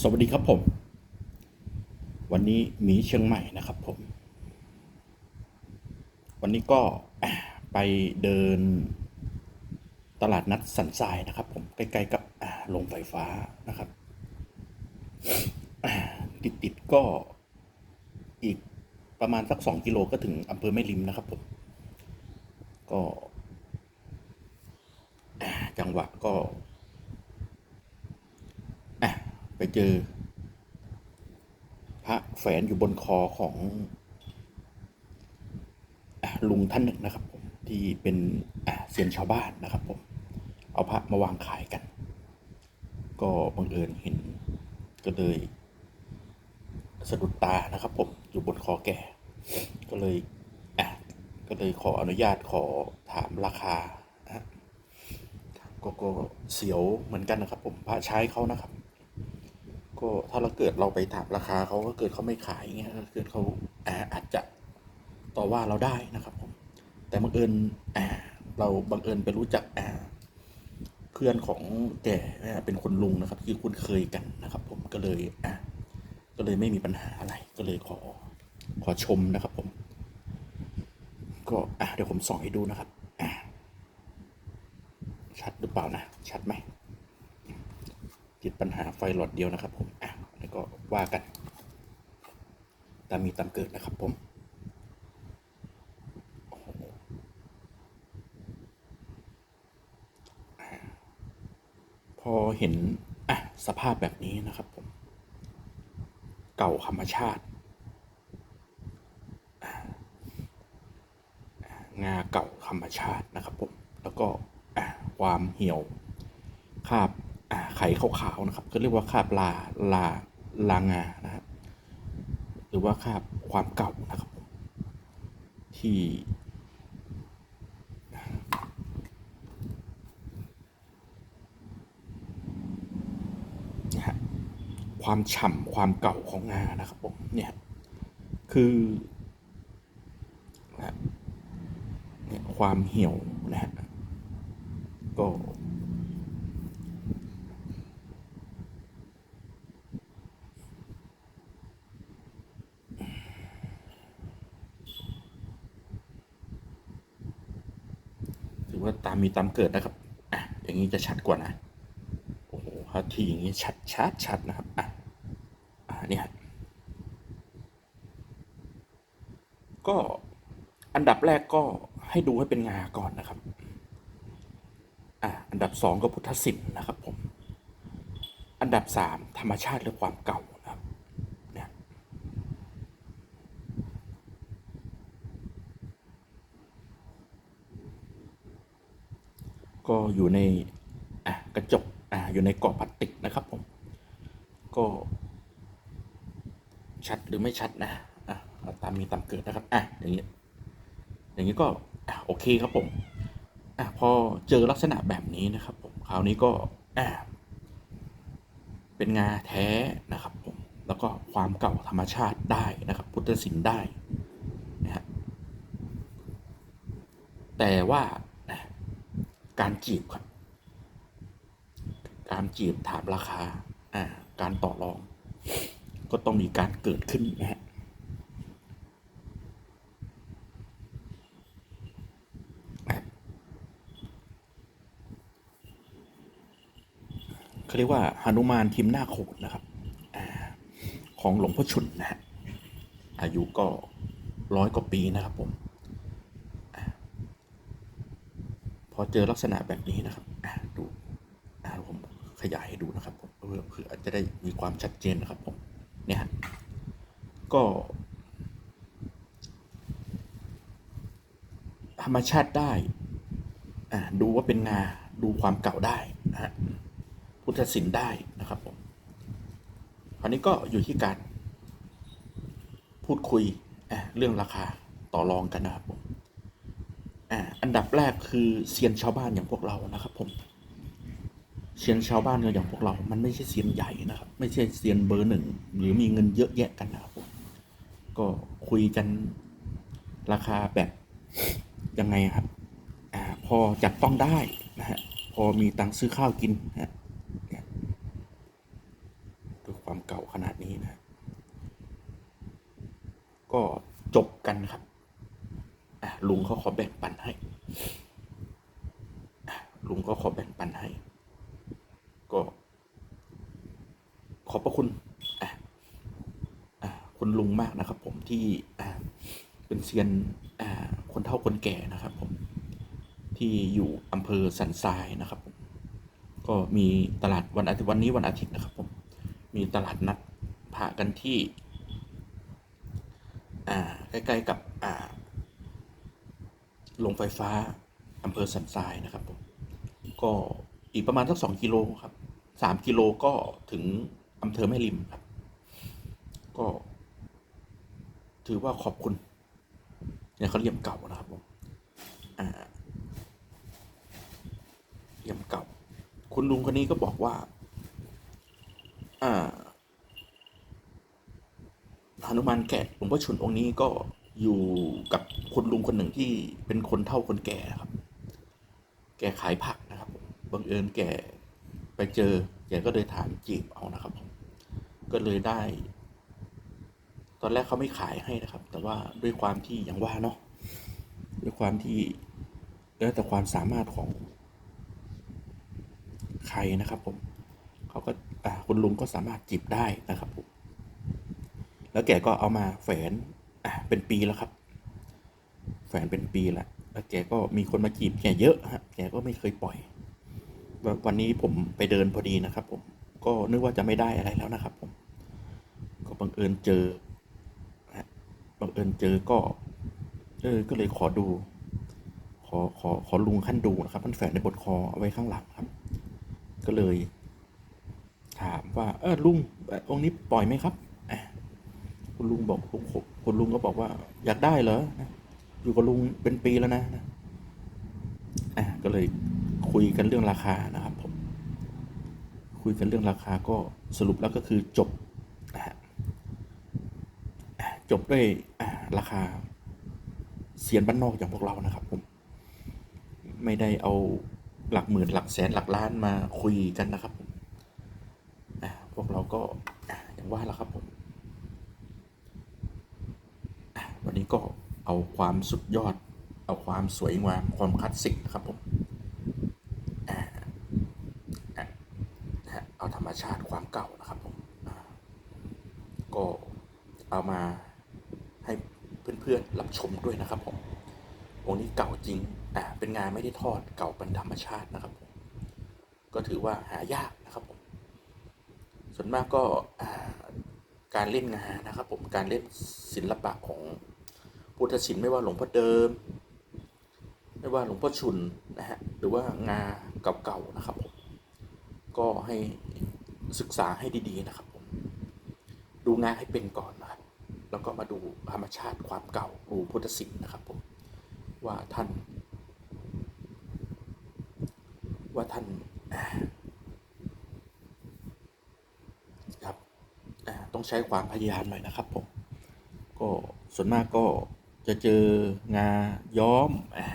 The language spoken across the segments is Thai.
สวัสดีครับผม วันนี้หมีเชียงใหม่นะครับผม วันนี้ก็ไปเดินตลาดนัดสันทรายนะครับผม ใกล้ๆกับโรงไฟฟ้านะครับ ติดๆก็อีกประมาณสักสองกิโลก็ถึงอำเภอแม่ริมนะครับผม ก็จังหวะก็ อะไป เจอ พระแฝนอยู่บนคอของอลุงท่านหนึ่งนะครับผมที่เป็นเซียนชาวบ้านนะครับผมเอาพระมาวางขายกัน ก็บังเอิญเห็นก็เลยสะดุดตานะครับผมอยู่บนคอแก่ ก็เลยอะก็เลยขออนุญาตขอถามราคานะก็ก็เสียวเหมือนกันนะครับผมพระใช้เขานะครับ ก็ถ้าเราเกิดเราไปถามราคาเขาก็เกิดเขาไม่ขายเงี้ยเกิดเขาอาอาจจะต่อว่าเราได้นะครับผมแต่บังเอิญอ่าเราบังเอิญไปรู้จักอ่าเพื่อนของแกเป็นคนลุงนะครับที่คุ้นเคยกันนะครับ ผมก็เลยอ่าก็เลยไม่มีปัญหาอะไรก็เลยขอขอชมนะครับ ผม ก็อะเดี๋ยวผมส่องให้ดูนะครับอะชัดหรือเปล่านะ ชัดไหมติดปัญหาไฟหลอดเดียวนะครับผม ก็ว่ากัน ตามมีตามเกิดนะครับผมพอเห็นอะสภาพแบบนี้นะครับผม เก่าธรรมชาติงาเก่าธรรมชาตินะครับผมแล้วก็ความเหี่ยวคราบไข่ขาวๆนะครับก็เรียกว่าคราบลาลา ลางานะครับ หรือว่าคาบความเก่านะครับ ที่ความฉ่ำความเก่าของงานะครับผมเนี่ยคือนะเนี่ยความเหี่ยวนะฮะก็ ถือว่าตา มีตามเกิดนะครับอะอย่างนี้จะชัดกว่านะโอ้โหถ้าทีอย่างนี้ชัดชัดชัดนะครับอะอ่าเนี่ยก็อันดับแรกก็ให้ดูให้เป็นงาก่อนนะครับอะอันดับสองก็พุทธศิลป์นะครับผม อันดับสามธรรมชาติหรือความเก่านะครับ เนี่ย ก็อยู่ในอะกระจกอ่าอยู่ในกรอบพลาสติกนะครับผมก็ชัดหรือไม่ชัดนะอะตามมีตามเกิดนะครับอะอย่างนี้ อย่างนี้ก็อะโอเคครับผมอะพอเจอลักษณะแบบนี้นะครับผมคราวนี้ก็อะเป็นงาแท้นะครับผมแล้วก็ความเก่าธรรมชาติได้นะครับ พุทธศิลป์ได้นะฮะแต่ว่า การจีบครับ การจีบถามราคา อ่า การต่อรอง ก็ต้องมีการเกิดขึ้นนะฮะเขาเรียกว่าหนุมานทีมหน้าโขนนะครับอของหลวงพ่อชุนนะฮะอายุก็ร้อยกว่าปีนะครับผมอ่า พอเจอลักษณะแบบนี้นะครับดูผมขยายให้ดูนะครับผมเพื่อเพื่ออาจจะได้มีความชัดเจนนะครับผมเนี่ยก็ ธรรมชาติได้ดูว่าเป็นงาดูความเก่าได้นะฮะพุทธศิลป์ได้นะครับผมคราวนี้ก็อยู่ที่การ พูดคุยเรื่องราคาต่อรองกันนะครับผม อันดับแรกคือเซียนชาวบ้านอย่างพวกเรานะครับ ผมเซียนชาวบ้านเนอย่างพวกเรา มันไม่ใช่เซียนใหญ่นะครับ ไม่ใช่เซียนเบอร์หนึ่งหรือมีเงินเยอะแยะกันนะครับผมก็คุยกันราคาแบบยังไงครับอ่าพอจับต้องได้นะฮะพอมีตังค์ซื้อข้าวกินนะฮะด้วยความเก่าขนาดนี้นะ ก็จบกันครับอะลุงเขาขอแบ่งปันให้ ลุงก็ขอแบ่งปันให้ ก็ ขอบพระคุณคุณลุงมากนะครับ ผมที่เป็นเซียนคนเฒ่าคนแก่นะครับ ผมที่อยู่อำเภอสันทรายนะครับผมก็มีตลาดวันอาทิตย์วันนี้วันอาทิตย์นะครับ ผม มีตลาดนัดพระกันที่ ใกล้ ๆ กับ อ่าโรงไฟฟ้าอำเภอสันทรายนะครับผมก็อีกประมาณสักสองกิโลครับสามกิโลก็ถึงอำเภอแม่ริมครับ ก็ ถือว่าขอบคุณเนี่ยเขาเรียมเก่านะครับผมอ่าเยี่ยมเก่า คุณลุงคนนี้ก็บอกว่า อ่าหนุมานแกะหลวงพ่อชุนองค์นี้ก็ อยู่กับคุณลุงคนหนึ่งที่เป็นคนเฒ่าคนแก่ครับ แกขายผักนะครับบังเอิญแกไปเจอ แกก็เลยถามจีบเอานะครับผมก็เลยได้ ตอนแรกเขาไม่ขายให้นะครับ แต่ว่าด้วยความที่อย่างว่าเนาะด้วยความที่แล้วแต่ความสามารถของใครนะครับ ผมเขาก็อ่าคุณลุงก็สามารถจีบได้นะครับผมแล้วแกก็เอามาแฝน เป็นปีแล้วครับแฝนเป็นปีแล้วแล้วแกก็มีคนมาจีบแกเยอะฮะแกก็ไม่เคยปล่อย วันนี้ผมไปเดินพอดีนะครับ ผมก็นึกว่าจะไม่ได้อะไรแล้วนะครับ ผม ก็บังเอิญเจอฮะบังเอิญเจอก็เออก็เลยขอดู ขอขอขอลุงขั้นดูนะครับมันแฝงในบทคอเอาไว้ข้างหลังครับ ก็เลย ถามว่า เออลุงองค์นี้ปล่อยไหมครับ คุณลุงบอกคุณคุณลุงก็บอกว่า อยากได้เหรออยู่กับลุงเป็นปีแล้วนะอะก็เลยคุยกันเรื่องราคานะครับผมคุยกันเรื่องราคาก็สรุปแล้วก็คือจบจบด้วยราคาเสียนบ้านนอกอย่างพวกเรานะครับ ผม ไม่ได้เอาหลักหมื่นหลักแสนหลักล้านมาคุยกันนะครับผมอะพวกเราก็อย่างว่าล้วครับผมอะ วันนี้ก็เอาความสุดยอด เอาความสวยงามความคลาสสิกนะครับผมเอาธรรมชาติความเก่านะครับผมก็เอามาให้เพื่อนๆรับชมด้วยนะครับผมองค์นี้เก่าจริงอ่าเป็นงานไม่ได้ทอดเก่าเป็นธรรมชาตินะครับผมก็ถือว่าหายากนะครับผมส่วนมากก็การเล่นงานนะครับผมการเล่นศิลปะของ พุทธศิลป์ไม่ว่าหลวงพ่อเดิม ไม่ว่าหลวงพ่อชุนนะฮะหรือว่างาเก่าๆนะครับผมก็ให้ศึกษาให้ดีๆนะครับผมดูงานให้เป็นก่อนนะครับแล้วก็มาดูธรรมชาติความเก่าดูพุทธศิลป์นะครับผมว่าท่าน ว่าท่านครับต้องใช้ความพยายามหน่อยนะครับผมก็ส่วนมากก็ จะเจองาย้อมอ่า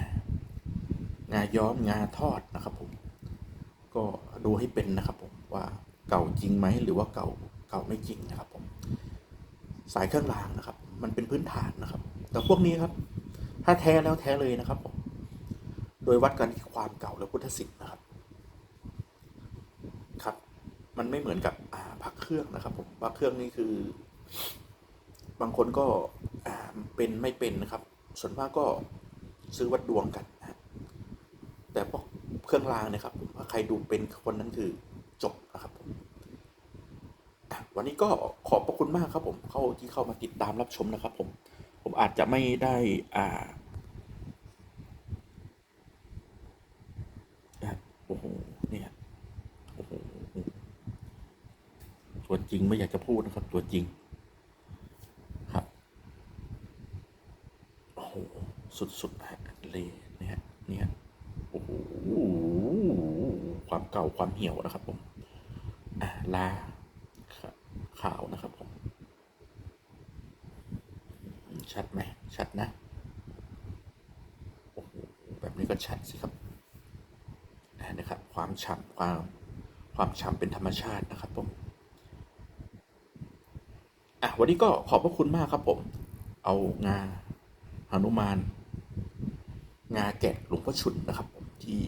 งาย้อมงาทอดนะครับผม ก็ดูให้เป็นนะครับผมว่าเก่าจริงไหมหรือว่าเก่าเก่าไม่จริงนะครับผม สายเครื่องรางนะครับ มันเป็นพื้นฐานนะครับ แต่พวกนี้ครับ ถ้าแท้แล้วแท้เลยนะครับผม โดยวัดกันที่ความเก่าและพุทธศิลป์นะครับครับ มันไม่เหมือนกับพักเครื่องนะครับ ผมพักเครื่องนี่คือ บางคนก็ เป็นไม่เป็นนะครับ ส่วนมากก็ซื้อวัดดวงกันนะแต่พวกเครื่องรางนะครับผมถ้าใครดูเป็นคนนั้นคือจบนะครับผมวันนี้ก็ขอบพระคุณมากครับผมเข้าที่เข้ามาติดตามรับชมนะครับ ผม ผมอาจจะไม่ได้อ่าโอ้โหเนี่ยโอ้โหตัวจริงไม่อยากจะพูดนะครับ ตัวจริง ครับ โอ้โห สุดๆฮะเลยเนี่ยเนี่ยโอ้โหความเก่าความเหี่ยวนะครับผมอ่าลาขาวนะครับผม ชัดไหมชัดนะโอ้โหแบบนี้ก็ชัดสิครับนะครับ ความฉ่ำความความฉ่ำเป็นธรรมชาตินะครับผมอะวันนี้ก็ขอบพระคุณมากครับผม เอางาหนุมาน งาแกะหลวงพ่อชุนนะครับ ผมที่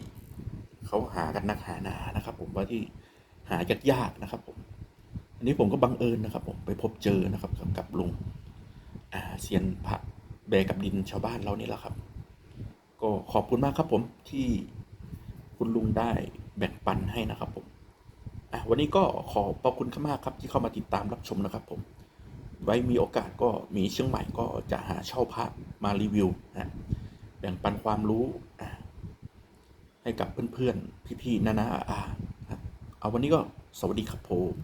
เขาหากันนักหาหนานะครับ ผมว่าที่หายากนะครับ ผม อันนี้ผมก็บังเอิญนะครับ ผมไปพบเจอนะครับกับลุงอ่าเซียนพระแบกับดินชาวบ้านเรานี่แหละครับ ก็ขอบคุณมากครับ ผมที่คุณลุงได้แบ่งปันให้นะครับ ผมอะวันนี้ก็ขอบพระคุณมากครับ ที่เข้ามาติดตามรับชมนะครับ ผม ไว้มีโอกาสก็มีเชียงใหม่ก็จะหาเช่าพระมารีวิวนะ แบ่งปันความรู้ให้กับเพื่อนๆพี่ๆนานาอาๆครับเอาวันนี้ก็สวัสดีครับผม